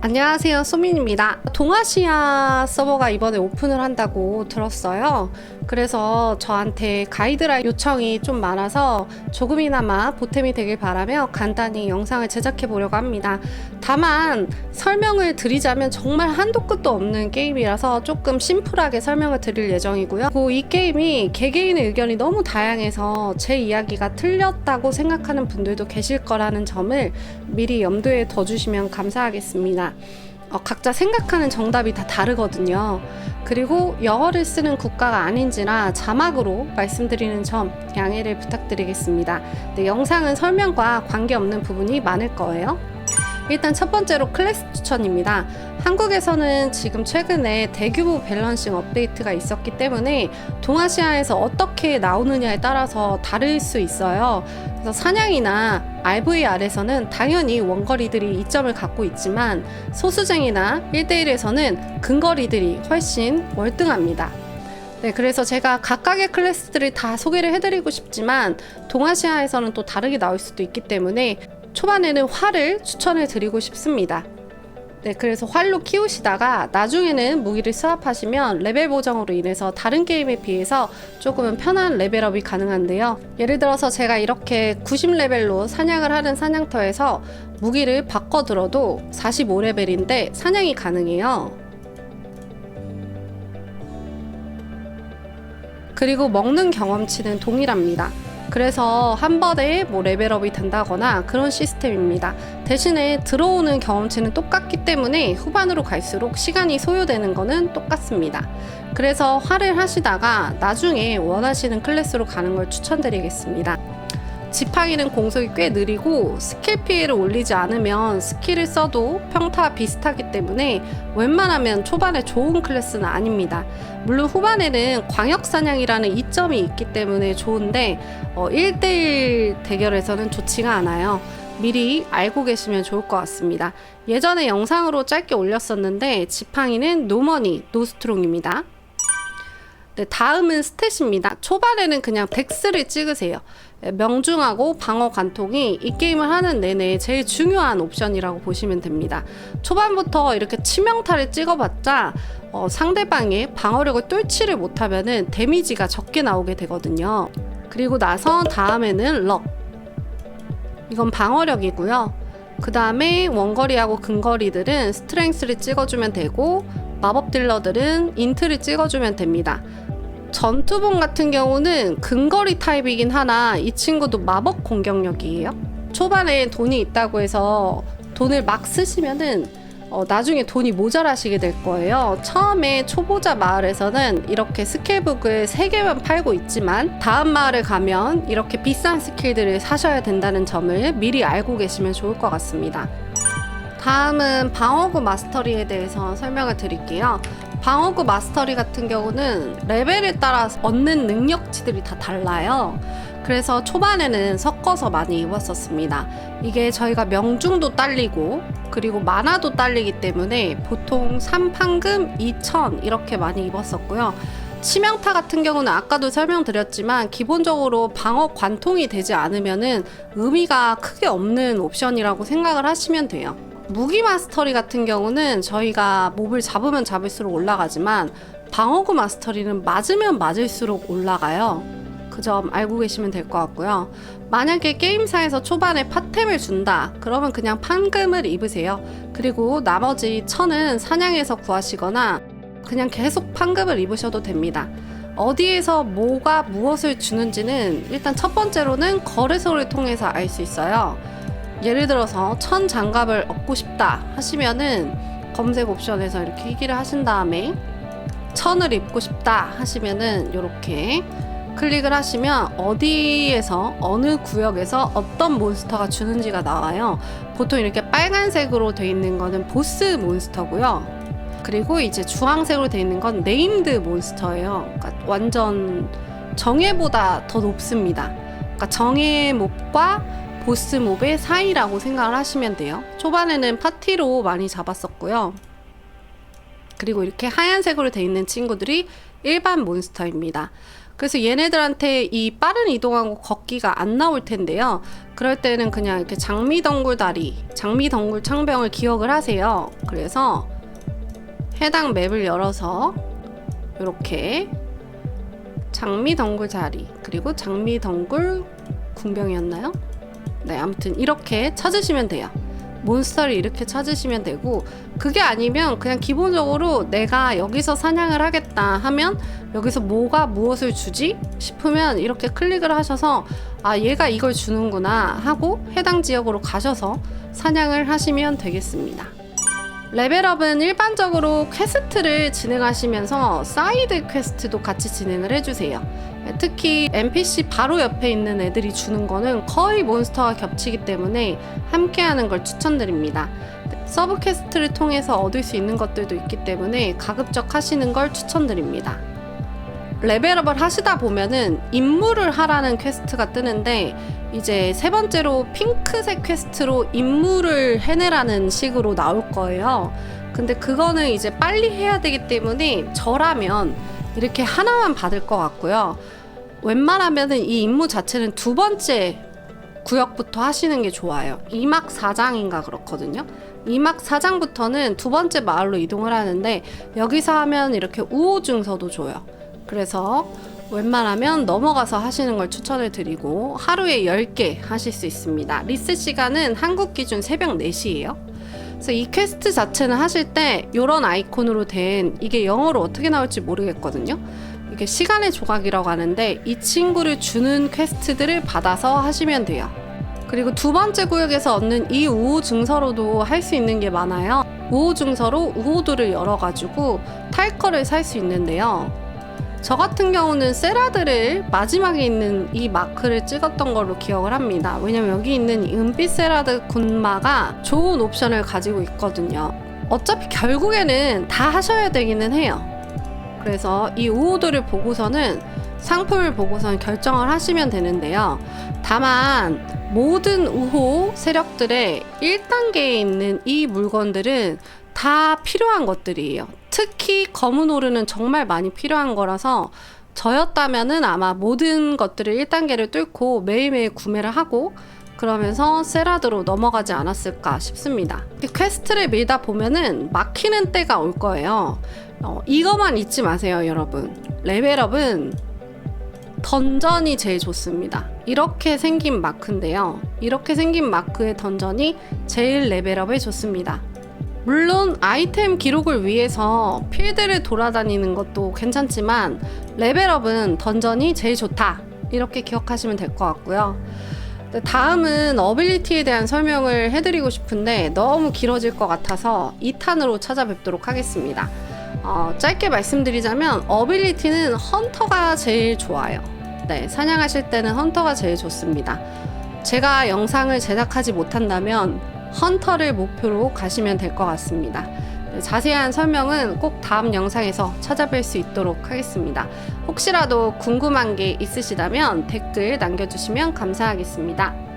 안녕하세요 소민입니다. 동아시아 서버가 이번에 오픈을 한다고 들었어요. 그래서 저한테 가이드라인 요청이 좀 많아서 조금이나마 보탬이 되길 바라며 간단히 영상을 제작해 보려고 합니다. 다만 설명을 드리자면 정말 한도 끝도 없는 게임이라서 조금 심플하게 설명을 드릴 예정이고요. 그리고 이 게임이 개개인의 의견이 너무 다양해서 제 이야기가 틀렸다고 생각하는 분들도 계실 거라는 점을 미리 염두에 둬주시면 감사하겠습니다 어, 각자 생각하는 정답이 다 다르거든요. 그리고 영어를 쓰는 국가가 아닌지라 자막으로 말씀드리는 점 양해를 부탁드리겠습니다. 네, 영상은 설명과 관계없는 부분이 많을 거예요. 일단 첫 번째로 클래스 추천입니다. 한국에서는 지금 최근에 대규모 밸런싱 업데이트가 있었기 때문에 동아시아에서 어떻게 나오느냐에 따라서 다를 수 있어요. 그래서 사냥이나 RVR에서는 당연히 원거리들이 이점을 갖고 있지만 소수쟁이나 1대1에서는 근거리들이 훨씬 월등합니다. 네, 그래서 제가 각각의 클래스들을 다 소개를 해드리고 싶지만 동아시아에서는 또 다르게 나올 수도 있기 때문에 초반에는 활을 추천을 드리고 싶습니다. 네, 그래서 활로 키우시다가 나중에는 무기를 스왑하시면 레벨 보정으로 인해서 다른 게임에 비해서 조금은 편한 레벨업이 가능한데요. 예를 들어서 제가 이렇게 90레벨로 사냥을 하는 사냥터에서 무기를 바꿔 들어도 45레벨인데 사냥이 가능해요. 그리고 먹는 경험치는 동일합니다. 그래서 한 번에 뭐 레벨업이 된다거나 그런 시스템입니다. 대신에 들어오는 경험치는 똑같기 때문에 후반으로 갈수록 시간이 소요되는 거는 똑같습니다. 그래서 활을 하시다가 나중에 원하시는 클래스로 가는 걸 추천드리겠습니다. 지팡이는 공속이 꽤 느리고 스킬 피해를 올리지 않으면 스킬을 써도 평타 비슷하기 때문에 웬만하면 초반에 좋은 클래스는 아닙니다. 물론 후반에는 광역사냥이라는 이점이 있기 때문에 좋은데 어, 1대1 대결에서는 좋지가 않아요. 미리 알고 계시면 좋을 것 같습니다. 예전에 영상으로 짧게 올렸었는데 지팡이는 노머니, 노스트롱입니다. 네, 다음은 스탯입니다. 초반에는 그냥 덱스를 찍으세요. 네, 명중하고 방어 관통이 이 게임을 하는 내내 제일 중요한 옵션이라고 보시면 됩니다. 초반부터 이렇게 치명타를 찍어봤자 어, 상대방의 방어력을 뚫지를 못하면은 데미지가 적게 나오게 되거든요. 그리고 나서 다음에는 럭. 이건 방어력이고요. 그 다음에 원거리하고 근거리들은 스트렝스를 찍어주면 되고 마법 딜러들은 인트를 찍어주면 됩니다. 전투봉 같은 경우는 근거리 타입이긴 하나 이 친구도 마법 공격력이에요. 초반에 돈이 있다고 해서 돈을 막 쓰시면은 어, 나중에 돈이 모자라시게 될 거예요. 처음에 초보자 마을에서는 이렇게 스킬북을 3개만 팔고 있지만 다음 마을에 가면 이렇게 비싼 스킬들을 사셔야 된다는 점을 미리 알고 계시면 좋을 것 같습니다. 다음은 방어구 마스터리에 대해서 설명을 드릴게요. 방어구 마스터리 같은 경우는 레벨에 따라서 얻는 능력치들이 다 달라요. 그래서 초반에는 섞어서 많이 입었었습니다. 이게 저희가 명중도 딸리고 그리고 만화도 딸리기 때문에 보통 3판금, 2천 이렇게 많이 입었었고요. 치명타 같은 경우는 아까도 설명드렸지만 기본적으로 방어 관통이 되지 않으면은 의미가 크게 없는 옵션이라고 생각을 하시면 돼요. 무기 마스터리 같은 경우는 저희가 몹을 잡으면 잡을수록 올라가지만 방어구 마스터리는 맞으면 맞을수록 올라가요. 그 점 알고 계시면 될 것 같고요. 만약에 게임사에서 초반에 팟템을 준다. 그러면 그냥 판금을 입으세요. 그리고 나머지 천은 사냥에서 구하시거나 그냥 계속 판금을 입으셔도 됩니다. 어디에서 뭐가 무엇을 주는지는 일단 첫 번째로는 거래소를 통해서 알 수 있어요. 예를 들어서 천 장갑을 얻고 싶다 하시면은 검색 옵션에서 이렇게 희기를 하신 다음에 천을 입고 싶다 하시면은 이렇게 클릭을 하시면 어디에서 어느 구역에서 어떤 몬스터가 주는지가 나와요. 보통 이렇게 빨간색으로 돼 있는 거는 보스 몬스터고요. 그리고 이제 주황색으로 돼 있는 건 네임드 몬스터예요. 그러니까 완전 정예보다 더 높습니다. 그러니까 정예 몹과 보스 몹의 사이라고 생각을 하시면 돼요. 초반에는 파티로 많이 잡았었고요. 그리고 이렇게 하얀색으로 돼 있는 친구들이 일반 몬스터입니다. 그래서 얘네들한테 이 빠른 이동하고 걷기가 안 나올 텐데요. 그럴 때는 그냥 이렇게 장미 덩굴 다리, 장미 덩굴 창병을 기억을 하세요. 그래서 해당 맵을 열어서 이렇게 장미 덩굴 자리 그리고 장미 덩굴 궁병이었나요? 네, 아무튼 이렇게 찾으시면 돼요. 몬스터를 이렇게 찾으시면 되고 그게 아니면 그냥 기본적으로 내가 여기서 사냥을 하겠다 하면 여기서 뭐가 무엇을 주지 싶으면 이렇게 클릭을 하셔서 아 얘가 이걸 주는구나 하고 해당 지역으로 가셔서 사냥을 하시면 되겠습니다. 레벨업은 일반적으로 퀘스트를 진행하시면서 사이드 퀘스트도 같이 진행을 해주세요. 특히 NPC 바로 옆에 있는 애들이 주는 거는 거의 몬스터와 겹치기 때문에 함께하는 걸 추천드립니다. 서브 퀘스트를 통해서 얻을 수 있는 것들도 있기 때문에 가급적 하시는 걸 추천드립니다. 레벨업을 하시다 보면은 임무를 하라는 퀘스트가 뜨는데 이제 세 번째로 핑크색 퀘스트로 임무를 해내라는 식으로 나올 거예요. 근데 그거는 이제 빨리 해야 되기 때문에 저라면 이렇게 하나만 받을 것 같고요. 웬만하면은 이 임무 자체는 두 번째 구역부터 하시는 게 좋아요. 2막 4장인가 그렇거든요. 2막 4장부터는 두 번째 마을로 이동을 하는데 여기서 하면 이렇게 우호 증서도 줘요. 그래서 웬만하면 넘어가서 하시는 걸 추천을 드리고 하루에 10개 하실 수 있습니다. 리셋 시간은 한국 기준 새벽 4시예요. 그래서 이 퀘스트 자체는 하실 때 이런 아이콘으로 된 이게 영어로 어떻게 나올지 모르겠거든요. 이게 시간의 조각이라고 하는데 이 친구를 주는 퀘스트들을 받아서 하시면 돼요. 그리고 두 번째 구역에서 얻는 이 우호 증서로도 할 수 있는 게 많아요. 우호 증서로 우호도를 열어가지고 탈커를 살 수 있는데요. 저 같은 경우는 세라드를 마지막에 있는 이 마크를 찍었던 걸로 기억을 합니다. 왜냐면 여기 있는 이 은빛 세라드 군마가 좋은 옵션을 가지고 있거든요. 어차피 결국에는 다 하셔야 되기는 해요. 그래서 이 우호도를 보고서는 상품을 보고선 결정을 하시면 되는데요. 다만 모든 우호 세력들의 1단계에 있는 이 물건들은 다 필요한 것들이에요. 특히 검은 오르는 정말 많이 필요한 거라서 저였다면은 아마 모든 것들을 1단계를 뚫고 매일매일 구매를 하고 그러면서 세라드로 넘어가지 않았을까 싶습니다. 퀘스트를 밀다 보면은 막히는 때가 올 거예요. 어, 이거만 잊지 마세요, 여러분. 레벨업은 던전이 제일 좋습니다. 이렇게 생긴 마크인데요. 이렇게 생긴 마크의 던전이 제일 레벨업에 좋습니다. 물론 아이템 기록을 위해서 필드를 돌아다니는 것도 괜찮지만 레벨업은 던전이 제일 좋다. 이렇게 기억하시면 될 것 같고요. 네, 다음은 어빌리티에 대한 설명을 해드리고 싶은데 너무 길어질 것 같아서 2탄으로 찾아뵙도록 하겠습니다. 어, 짧게 말씀드리자면 어빌리티는 헌터가 제일 좋아요. 네, 사냥하실 때는 헌터가 제일 좋습니다. 제가 영상을 제작하지 못한다면 헌터를 목표로 가시면 될 것 같습니다. 네, 자세한 설명은 꼭 다음 영상에서 찾아뵐 수 있도록 하겠습니다. 혹시라도 궁금한 게 있으시다면 댓글 남겨주시면 감사하겠습니다.